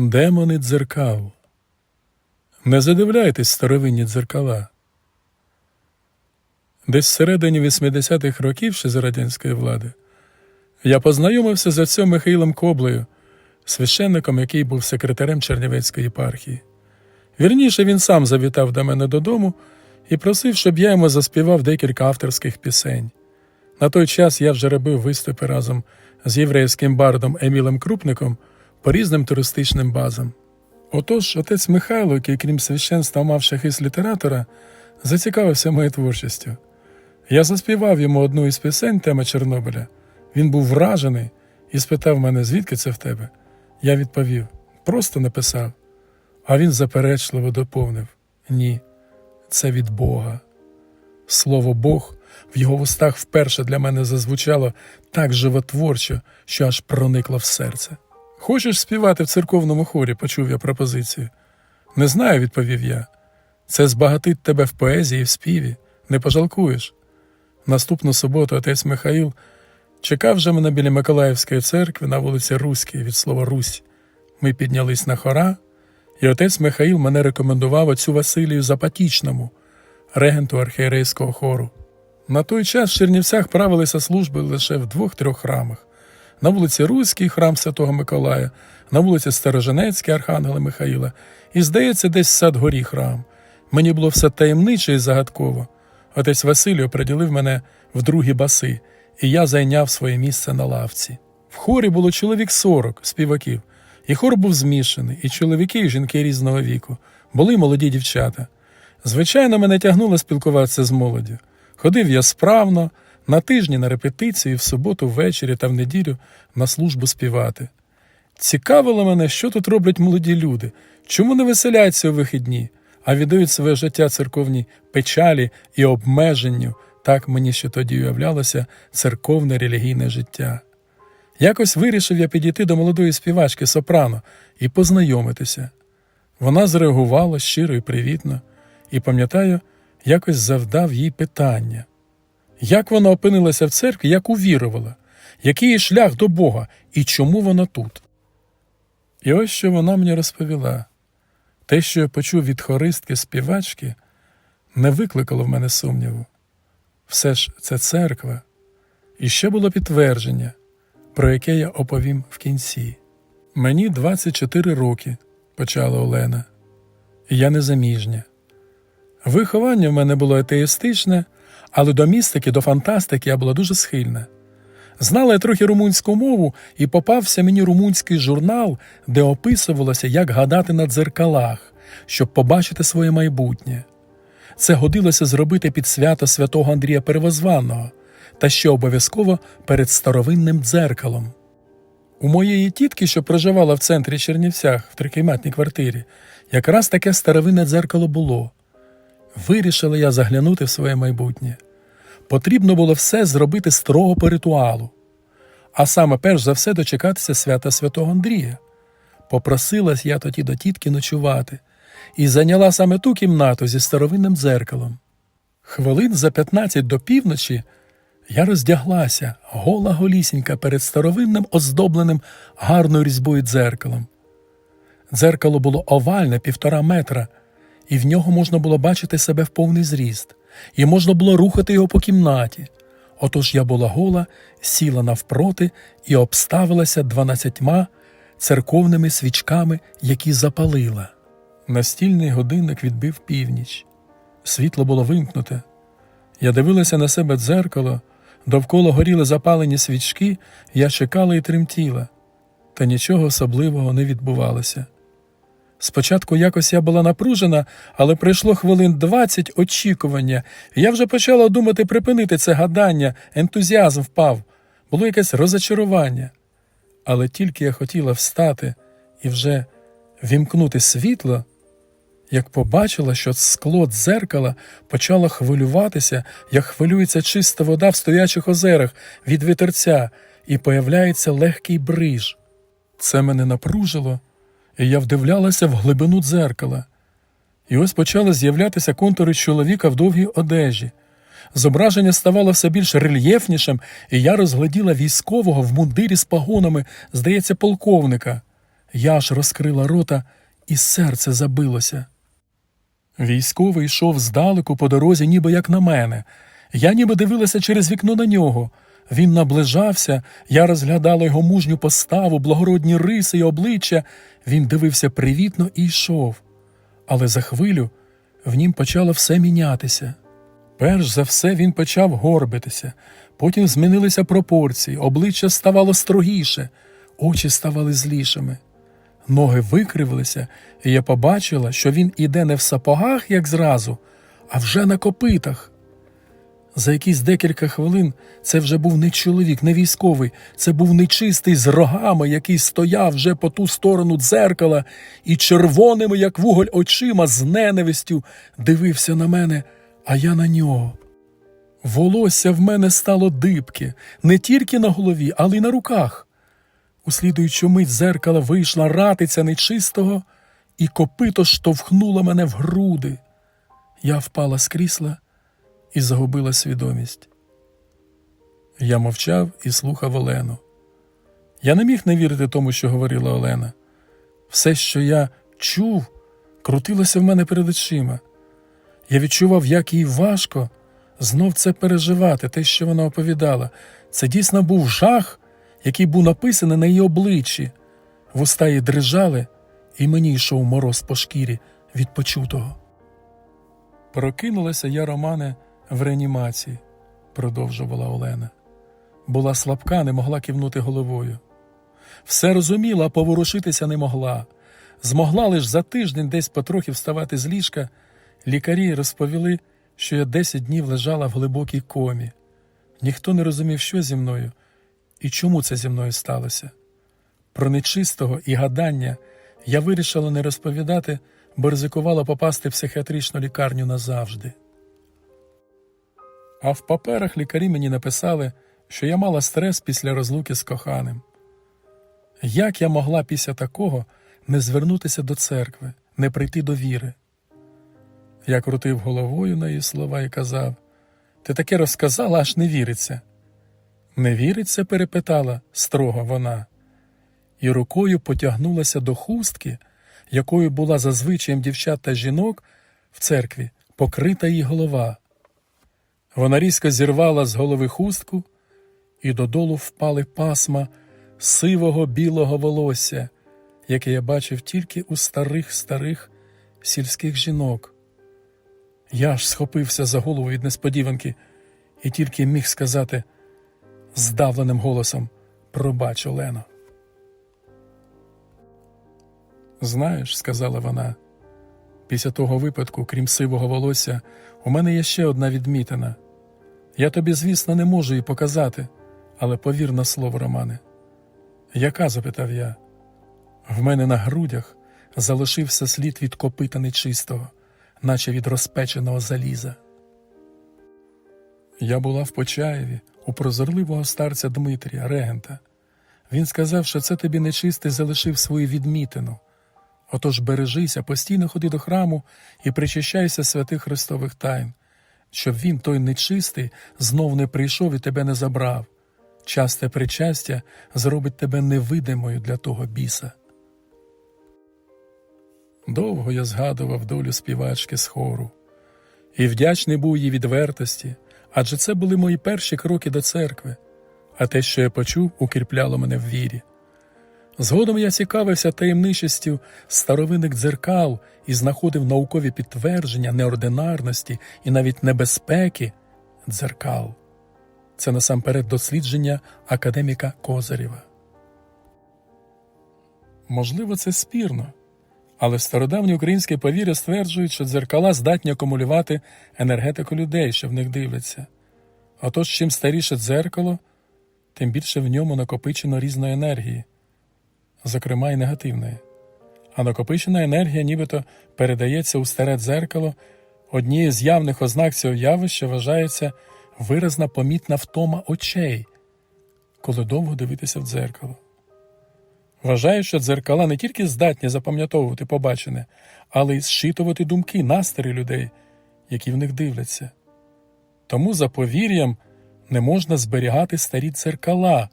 Демони дзеркал. Не задивляйтесь старовинні дзеркала. Десь всередині 80-х років ще за радянської влади я познайомився з отцем Михаїлом Коблею, священником, який був секретарем Чернівецької єпархії. Вірніше, він сам завітав до мене додому і просив, щоб я йому заспівав декілька авторських пісень. На той час я вже робив виступи разом з єврейським бардом Емілем Крупником по різним туристичним базам. Отож, отець Михайло, який, крім священства, мав шахист літератора, зацікавився моєю творчістю. Я заспівав йому одну із пісень теми Чорнобиля. Він був вражений і спитав мене, звідки це в тебе. Я відповів: просто написав. А він заперечливо доповнив: Ні, це від Бога. Слово Бог в його вустах вперше для мене зазвучало так животворчо, що аж проникло в серце. Хочеш співати в церковному хорі? почув я пропозицію. Не знаю, відповів я. Це збагатить тебе в поезії і в співі, не пожалкуєш. Наступну суботу отець Михаїл чекав вже мене біля Миколаївської церкви на вулиці Руській від слова Русь. Ми піднялись на хора, і отець Михаїл мене рекомендував отцю Василію Запатічному, регенту архієрейського хору. На той час в Чернівцях правилися служби лише в двох-трьох храмах. На вулиці Руській храм Святого Миколая, на вулиці Стороженецький Архангела Михаїла, і, здається, десь в Садгорі храм. Мені було все таємниче і загадково. Отець Василій оприділив мене в другі баси, і я зайняв своє місце на лавці. В хорі було чоловік сорок співаків, і хор був змішаний, і чоловіки, і жінки різного віку, були молоді дівчата. Звичайно, мене тягнуло спілкуватися з молоддю. Ходив я справно, на тижні на репетиції, в суботу ввечері та в неділю на службу співати. Цікавило мене, що тут роблять молоді люди, чому не веселяються у вихідні, а віддають своє життя церковній печалі і обмеженню, так мені ще тоді уявлялося церковне релігійне життя. Якось вирішив я підійти до молодої співачки Сопрано і познайомитися. Вона зреагувала щиро і привітно, і, пам'ятаю, якось завдав їй питання. Як вона опинилася в церкві, як увірувала, який її шлях до Бога і чому вона тут? І ось що вона мені розповіла. Те, що я почув від хористки співачки, не викликало в мене сумніву. Все ж це церква, і ще було підтвердження, про яке я оповім в кінці. Мені 24 роки, почала Олена, і я незаміжня. Виховання в мене було атеїстичне, але до містики, до фантастики я була дуже схильна. Знала я трохи румунську мову, і попався мені румунський журнал, де описувалося, як гадати на дзеркалах, щоб побачити своє майбутнє. Це годилося зробити під свято святого Андрія Первозваного, та ще обов'язково перед старовинним дзеркалом. У моєї тітки, що проживала в центрі Чернівцях в трикімнатній квартирі, якраз таке старовинне дзеркало було. Вирішила я заглянути в своє майбутнє. Потрібно було все зробити строго по ритуалу, а саме перш за все дочекатися свята святого Андрія. Попросилась я тоді до тітки ночувати і зайняла саме ту кімнату зі старовинним дзеркалом. Хвилин за 15 до півночі я роздяглася, гола голісінька перед старовинним оздобленим гарною різьбою дзеркалом. Дзеркало було овальне півтора метра, і в нього можна було бачити себе в повний зріст, і можна було рухати його по кімнаті. Отож я була гола, сіла навпроти і обставилася дванадцятьма церковними свічками, які запалила. Настільний годинник відбив північ. Світло було вимкнуте. Я дивилася на себе дзеркало, довкола горіли запалені свічки, я чекала і тремтіла, та нічого особливого не відбувалося. Спочатку якось я була напружена, але пройшло хвилин двадцять очікування, і я вже почала думати припинити це гадання, ентузіазм впав, було якесь розочарування. Але тільки я хотіла встати і вже вімкнути світло, як побачила, що скло дзеркала почало хвилюватися, як хвилюється чиста вода в стоячих озерах від вітерця, і появляється легкий бриж. Це мене напружило, і я вдивлялася в глибину дзеркала. І ось почали з'являтися контури чоловіка в довгій одежі. Зображення ставало все більш рельєфнішим, і я розгляділа військового в мундирі з погонами, здається, полковника. Я аж розкрила рота, і серце забилося. Військовий йшов здалеку по дорозі, ніби як на мене. Я ніби дивилася через вікно на нього. Він наближався, я розглядала його мужню поставу, благородні риси й обличчя. Він дивився привітно і йшов. Але за хвилю в нім почало все мінятися. Перш за все він почав горбитися, потім змінилися пропорції, обличчя ставало строгіше, очі ставали злішими. Ноги викривилися, і я побачила, що він іде не в сапогах, як зразу, а вже на копитах. За якісь декілька хвилин це вже був не чоловік, не військовий, це був нечистий з рогами, який стояв вже по ту сторону дзеркала і червоними, як вуголь, очима з ненавистю дивився на мене, а я на нього. Волосся в мене стало дибки, не тільки на голові, але й на руках. У слідуючу мить зеркала вийшла ратиця нечистого, і копито штовхнуло мене в груди. Я впала з крісла і загубила свідомість. Я мовчав і слухав Олену. Я не міг не вірити тому, що говорила Олена. Все, що я чув, крутилося в мене перед очима. Я відчував, як їй важко знов це переживати, те, що вона оповідала. Це дійсно був жах, який був написаний на її обличчі. Вуста її дрижали, і мені йшов мороз по шкірі від почутого. Прокинулася я, Романе, в реанімації, продовжувала Олена. Була слабка, не могла кивнути головою. Все розуміла, а поворушитися не могла. Змогла лиш за тиждень десь потрохи вставати з ліжка. Лікарі розповіли, що я десять днів лежала в глибокій комі. Ніхто не розумів, що зі мною і чому це зі мною сталося. Про нечистого і гадання я вирішила не розповідати, бо ризикувала попасти в психіатричну лікарню назавжди. А в паперах лікарі мені написали, що я мала стрес після розлуки з коханим. Як я могла після такого не звернутися до церкви, не прийти до віри? Я крутив головою на її слова і казав Ти таке розказала, аж не віриться. Не віриться? перепитала строго вона, і рукою потягнулася до хустки, якою була за звичаєм дівчат та жінок в церкві покрита її голова. Вона різко зірвала з голови хустку, і додолу впали пасма сивого білого волосся, яке я бачив тільки у старих старих сільських жінок. Я ж схопився за голову від несподіванки і тільки міг сказати здавленим голосом Пробач, Олено. Знаєш, сказала вона, після того випадку, крім сивого волосся, у мене є ще одна відмітина. Я тобі, звісно, не можу її показати, але повір на слово, Романе. Яка? запитав я. В мене на грудях залишився слід від копита нечистого, наче від розпеченого заліза. Я була в Почаєві у прозорливого старця Дмитрія, регента. Він сказав, що це тобі нечистий залишив свою відмітину. Отож бережися, постійно ходи до храму і причащайся святих Христових тайн, щоб він, той нечистий, знов не прийшов і тебе не забрав. Часте причастя зробить тебе невидимою для того біса. Довго я згадував долю співачки з хору, і вдячний був їй відвертості, адже це були мої перші кроки до церкви, а те, що я почув, укріпляло мене в вірі. Згодом я цікавився таємничістю старовинних дзеркал і знаходив наукові підтвердження неординарності і навіть небезпеки дзеркал. Це насамперед дослідження академіка Козарєва. Можливо, це спірно, але стародавні українські повір'я стверджують, що дзеркала здатні акумулювати енергетику людей, що в них дивляться. Отож, чим старіше дзеркало, тим більше в ньому накопичено різної енергії, зокрема й негативної. А накопичена енергія нібито передається у старе дзеркало. Однією з явних ознак цього явища вважається виразна помітна втома очей, коли довго дивитися в дзеркало. Вважаю, що дзеркала не тільки здатні запам'ятовувати побачене, але й зшитувати думки, настрої людей, які в них дивляться. Тому за повір'ям не можна зберігати старі дзеркала,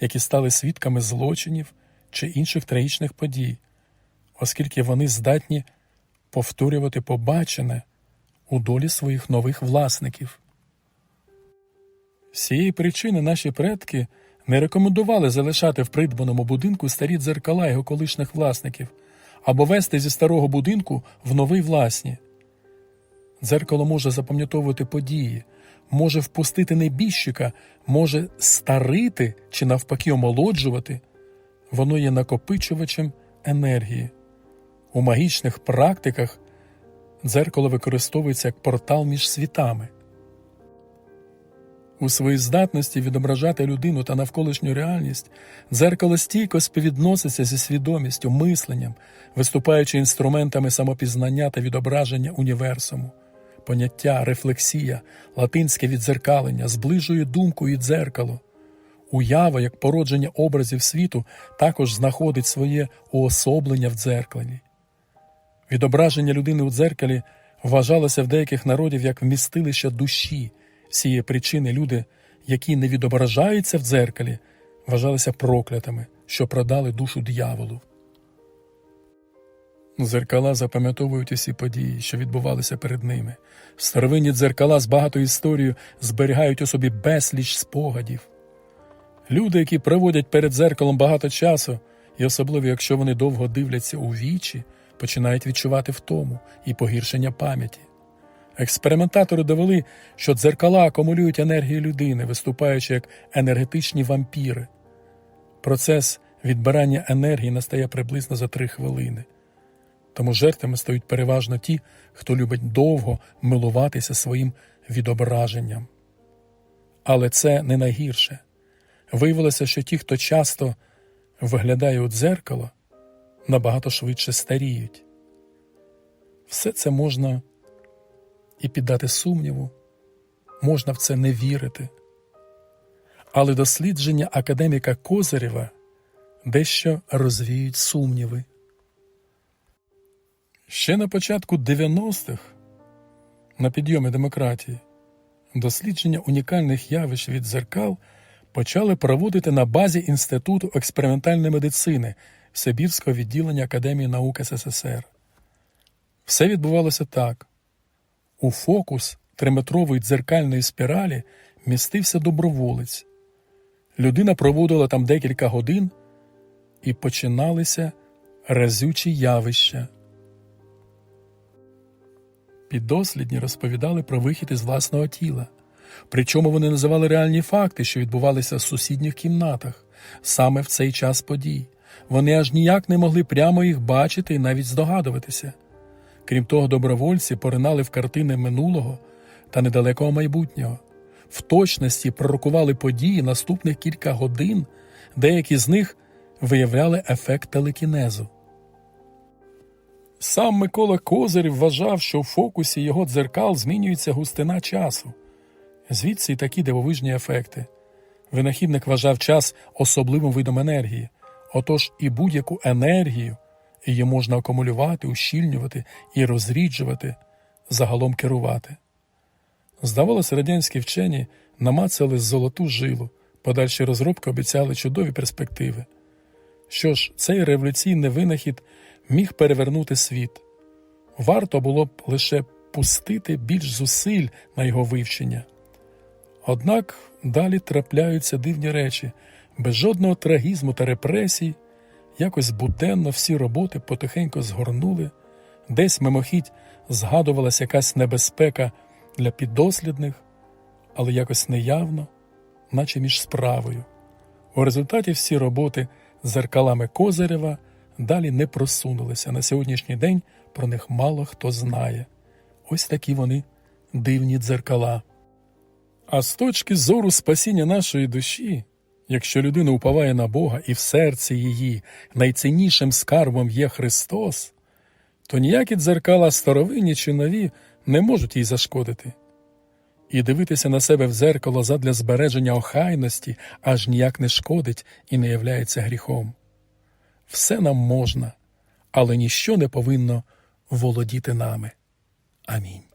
які стали свідками злочинів чи інших трагічних подій, оскільки вони здатні повторювати побачене у долі своїх нових власників. З цієї причини наші предки не рекомендували залишати в придбаному будинку старі дзеркала його колишніх власників або вести зі старого будинку в новий власні. Дзеркало може запам'ятовувати події, може впустити небіжчика, може старити чи навпаки омолоджувати. Воно є накопичувачем енергії. У магічних практиках дзеркало використовується як портал між світами. У своїй здатності відображати людину та навколишню реальність дзеркало стійко співвідноситься зі свідомістю, мисленням, виступаючи інструментами самопізнання та відображення універсуму. Поняття, рефлексія, латинське віддзеркалення зближує думку і дзеркало. Уява, як породження образів світу, також знаходить своє уособлення в дзеркалі. Відображення людини у дзеркалі вважалося в деяких народів як вмістилище душі. З цієї причини люди, які не відображаються в дзеркалі, вважалися проклятими, що продали душу дияволу. Дзеркала запам'ятовують усі події, що відбувалися перед ними. Старовинні дзеркала з багатою історією зберігають у собі безліч спогадів. Люди, які проводять перед дзеркалом багато часу, і особливо якщо вони довго дивляться у вічі, починають відчувати втому і погіршення пам'яті. Експериментатори довели, що дзеркала акумулюють енергію людини, виступаючи як енергетичні вампіри. Процес відбирання енергії настає приблизно за три хвилини. Тому жертвами стають переважно ті, хто любить довго милуватися своїм відображенням. Але це не найгірше. Виявилося, що ті, хто часто виглядає у дзеркало, набагато швидше старіють. Все це можна і піддати сумніву, можна в це не вірити. Але дослідження академіка Козирєва дещо розвіють сумніви. Ще на початку 90-х, на підйомі демократії, дослідження унікальних явищ від дзеркал почали проводити на базі Інституту експериментальної медицини Сибірського відділення Академії наук СССР. Все відбувалося так. У фокус триметрової дзеркальної спіралі містився доброволець. Людина проводила там декілька годин, і починалися разючі явища. Піддослідні розповідали про вихід із власного тіла. Причому вони називали реальні факти, що відбувалися в сусідніх кімнатах, саме в цей час подій. Вони аж ніяк не могли прямо їх бачити і навіть здогадуватися. Крім того, добровольці поринали в картини минулого та недалекого майбутнього, в точності пророкували події наступних кілька годин, деякі з них виявляли ефект телекінезу. Сам Микола Козирів вважав, що в фокусі його дзеркал змінюється густина часу. Звідси й такі дивовижні ефекти. Винахідник вважав час особливим видом енергії, отож і будь-яку енергію її можна акумулювати, ущільнювати і розріджувати, загалом керувати. Здавалося, радянські вчені намацали золоту жилу, подальші розробки обіцяли чудові перспективи. Що ж, цей революційний винахід міг перевернути світ. Варто було б лише пустити більш зусиль на його вивчення. Однак далі трапляються дивні речі, без жодного трагізму та репресій, якось буденно всі роботи потихеньку згорнули, десь мимохідь згадувалася якась небезпека для піддослідних, але якось неявно, наче між справою. У результаті всі роботи з зеркалами Козирєва далі не просунулися. На сьогоднішній день про них мало хто знає. Ось такі вони дивні дзеркала. А з точки зору спасіння нашої душі, якщо людина уповає на Бога і в серці її найціннішим скарбом є Христос, то ніякі дзеркала старовинні чи нові не можуть їй зашкодити. І дивитися на себе в дзеркало задля збереження охайності аж ніяк не шкодить і не являється гріхом. Все нам можна, але ніщо не повинно володіти нами. Амінь.